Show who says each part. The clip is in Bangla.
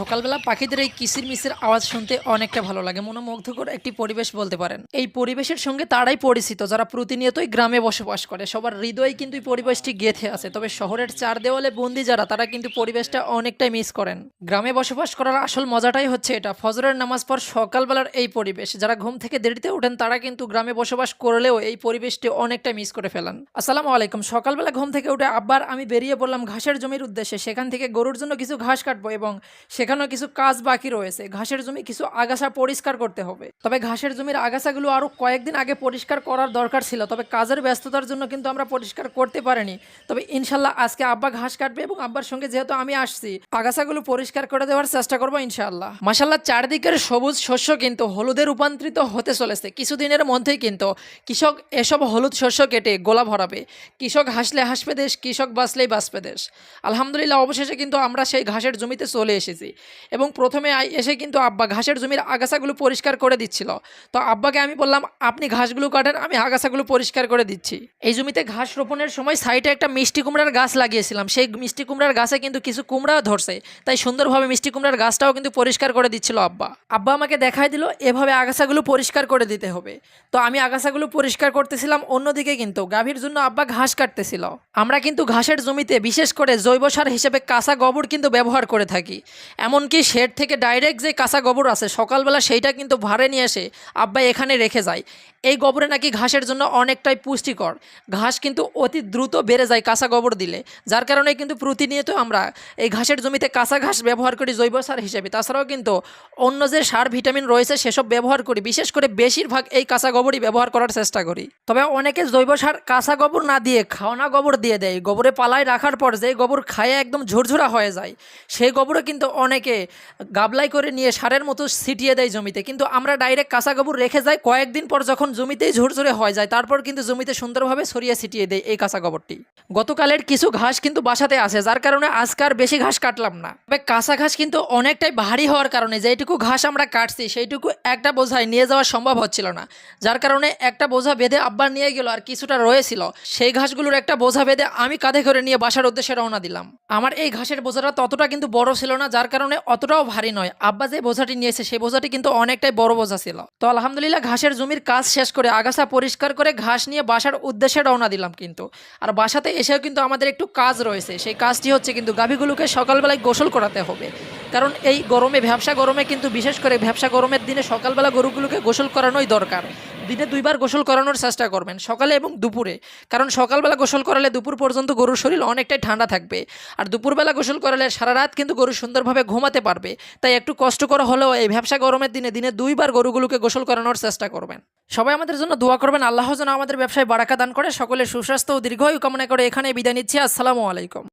Speaker 1: সকালবেলা পাখিদের এই কিসির মিসির আওয়াজ শুনতে অনেকটা ভালো লাগে। মনোমুগ্ধকর একটি পরিবেশ বলতে পারেন। এই পরিবেশের সঙ্গে তারাই পরিচিত, যারা প্রতিনিয়তই গ্রামে বসবাস করে। সবার হৃদয়ে কিন্তু এই পরিবেশটি গেঁথে আছে। তবে শহরের চার দেওয়ালে বন্দি যারা, তারা কিন্তু পরিবেশটা অনেকটাই মিস করেন। গ্রামে বসবাস করার আসল মজাটাই হচ্ছে এটা। ফজরের নামাজ পর সকালবেলার এই পরিবেশ। যারা ঘুম থেকে দেরিতে ওঠেন, তারা কিন্তু গ্রামে বসবাস করলেও এই পরিবেশটি অনেকটা মিস করে ফেলেন। আসসালামু আলাইকুম। সকালবেলা ঘুম থেকে উঠে আবার আমি বেরিয়ে পড়লাম ঘাসের জমির উদ্দেশ্যে। সেখান থেকে গরুর জন্য কিছু ঘাস কাটবো এবং সেখানেও কিছু কাজ বাকি রয়েছে। ঘাসের জমি কিছু আগাছা পরিষ্কার করতে হবে। তবে ঘাসের জমির আগাছাগুলো আরও কয়েকদিন আগে পরিষ্কার করার দরকার ছিল, তবে কাজের ব্যস্ততার জন্য কিন্তু আমরা পরিষ্কার করতে পারিনি। তবে ইনশাল্লাহ আজকে আব্বা ঘাস কাটবে এবং আব্বার সঙ্গে যেহেতু আমি আসছি, আগাছাগুলো পরিষ্কার করে দেওয়ার চেষ্টা করব ইনশাআল্লাহ মাসাল্লাহ চারদিকের সবুজ শস্য কিন্তু হলুদে রূপান্তরিত হতে চলেছে। কিছুদিনের মধ্যেই কিন্তু কৃষক এসব হলুদ শস্য কেটে গোলা ভরাবে। কৃষক হাসলে হাসবে দেশ, কৃষক বাঁচলেই বাঁচবে দেশ। আলহামদুলিল্লাহ, অবশেষে কিন্তু আমরা সেই ঘাসের জমিতে চলে এসেছি। এবং প্রথমে এসে কিন্তু আব্বা ঘাসের জমির আগাছাগুলো পরিষ্কার করে দিচ্ছিল। তো আব্বাকে আমি বললাম, আপনি ঘাসগুলো কাটেন, আমি আগাছাগুলো পরিষ্কার করে দিচ্ছি। এই জমিতে ঘাস রোপণের সময় সাইডে একটা মিষ্টি কুমড়ার গাছ লাগিয়েছিলাম। সেই মিষ্টি কুমড়ার গাছে কিন্তু কিছু কুমড়াও ধরছে, তাই সুন্দরভাবে মিষ্টি কুমড়ার গাছটাও কিন্তু পরিষ্কার করে দিচ্ছিল আব্বা। আব্বা আমাকে দেখাই দিল, এভাবে আগাছাগুলো পরিষ্কার করে দিতে হবে। তো আমি আগাছাগুলো পরিষ্কার করতেছিলাম, অন্যদিকে কিন্তু গাভীর জন্য আব্বা ঘাস কাটতেছিল। আমরা কিন্তু ঘাসের জমিতে বিশেষ করে জৈব সার হিসেবে কাঁচা গোবর কিন্তু ব্যবহার করে থাকি। এমনকি শেড থেকে ডাইরেক্ট যে কাঁচা গোবর আছে, সকালবেলা সেইটা কিন্তু ভাড়ে নিয়ে এসে আব্বা এখানে রেখে যায়। এই গোবরে নাকি ঘাসের জন্য অনেকটাই পুষ্টিকর। ঘাস কিন্তু অতি দ্রুত বেড়ে যায় কাঁচা গোবর দিলে, যার কারণে কিন্তু প্রতিনিয়ত আমরা এই ঘাসের জমিতে কাঁচা ঘাস ব্যবহার করি জৈব সার হিসেবে। তাছাড়াও কিন্তু অন্য যে সার, ভিটামিন রয়েছে সেসব ব্যবহার করি। বিশেষ করে বেশিরভাগ এই কাঁচা গোবরই ব্যবহার করার চেষ্টা করি। তবে অনেকে জৈব সার, কাঁচা গোবর না দিয়ে খাওয়ানা গোবর দিয়ে দেয়। গোবরে পালায় রাখার পর যে গোবর খায় একদম ঝুরঝুরা হয়ে যায়, সেই গোবরও কিন্তু অনেকে গাবলাই করে নিয়ে সারের মতো ছিটিয়ে দেয় জমিতে। কিন্তু আমরা ডাইরেক্ট কাঁচা গোবর রেখে যাই কয়েকদিন পর যখন জমিতেই ঝুরঝুরে হয়ে যায়, তারপর কিন্তু জমিতে সুন্দরভাবে ছড়িয়ে ছিটিয়ে দেয় এই কাঁচা গোবরটি। গতকালের কিছু ঘাস কিন্তু বাসাতে আছে, যার কারণে আজকে আর বেশি ঘাস কাটলাম না। তবে কাঁচা ঘাস কিন্তু অনেকটাই ভারী হওয়ার কারণে যেইটুকু ঘাস আমরা কাটছি, সেইটুকু একটা বোঝায় নিয়ে যাওয়া সম্ভব হচ্ছিল না। যার কারণে একটা বোঝা বেঁধে আব্বার নিয়ে গেল আর কিছুটা রয়েছিল। সেই ঘাসগুলোর একটা বোঝা বেঁধে আমি কাঁধে করে নিয়ে বাসার উদ্দেশ্যে রওনা দিলাম। আমার এই ঘাসের বোঝাটা ততটা কিন্তু বড় ছিল না, যার কারণে অতটাও ভারী নয়। আব্বা যে বোঝাটি নিয়েছে সেই বোঝাটি কিন্তু অনেকটাই বড় বোঝা ছিল। তো আলহামদুলিল্লাহ, ঘাসের জমির কাজ শেষ করে আগাছা পরিষ্কার করে ঘাস নিয়ে বাসার উদ্দেশ্যে রওনা দিলাম কিন্তু। আর বাসাতে এসেও কিন্তু আমাদের একটু কাজ রয়েছে। সেই কাজটি হচ্ছে কিন্তু গাভীগুলোকে সকালবেলায় গোসল করাতে হবে। কারণ এই গরমে ভ্যাবসা গরমে কিন্তু বিশেষ করে ভ্যাবসা গরমের দিনে সকালবেলা গরুগুলোকে গোসল করানোই দরকার। দিনে দুইবার গোসল করানোর চেষ্টা করবেন, সকালে এবং দুপুরে। কারণ সকালবেলা গোসল করালে দুপুর পর্যন্ত গরুর শরীর অনেকটাই ঠান্ডা থাকবে। আর দুপুরবেলা গোসল করালে সারা রাত কিন্তু গরু সুন্দরভাবে ঘুমাতে পারবে। তাই একটু কষ্ট কষ্টকর হলেও এই ব্যবসা গরমের দিনে দিনে দুইবার গরুগুলোকে গোসল করানোর চেষ্টা করবেন। সবাই আমাদের জন্য দোয়া করবেন, আল্লাহ যেন আমাদের ব্যবসায় বারাকা দান করে, সকলে সুস্বাস্থ্য ও দীর্ঘায়ু কামনা করে এখানে বিদায় নিচ্ছি। আসসালামু আলাইকুম।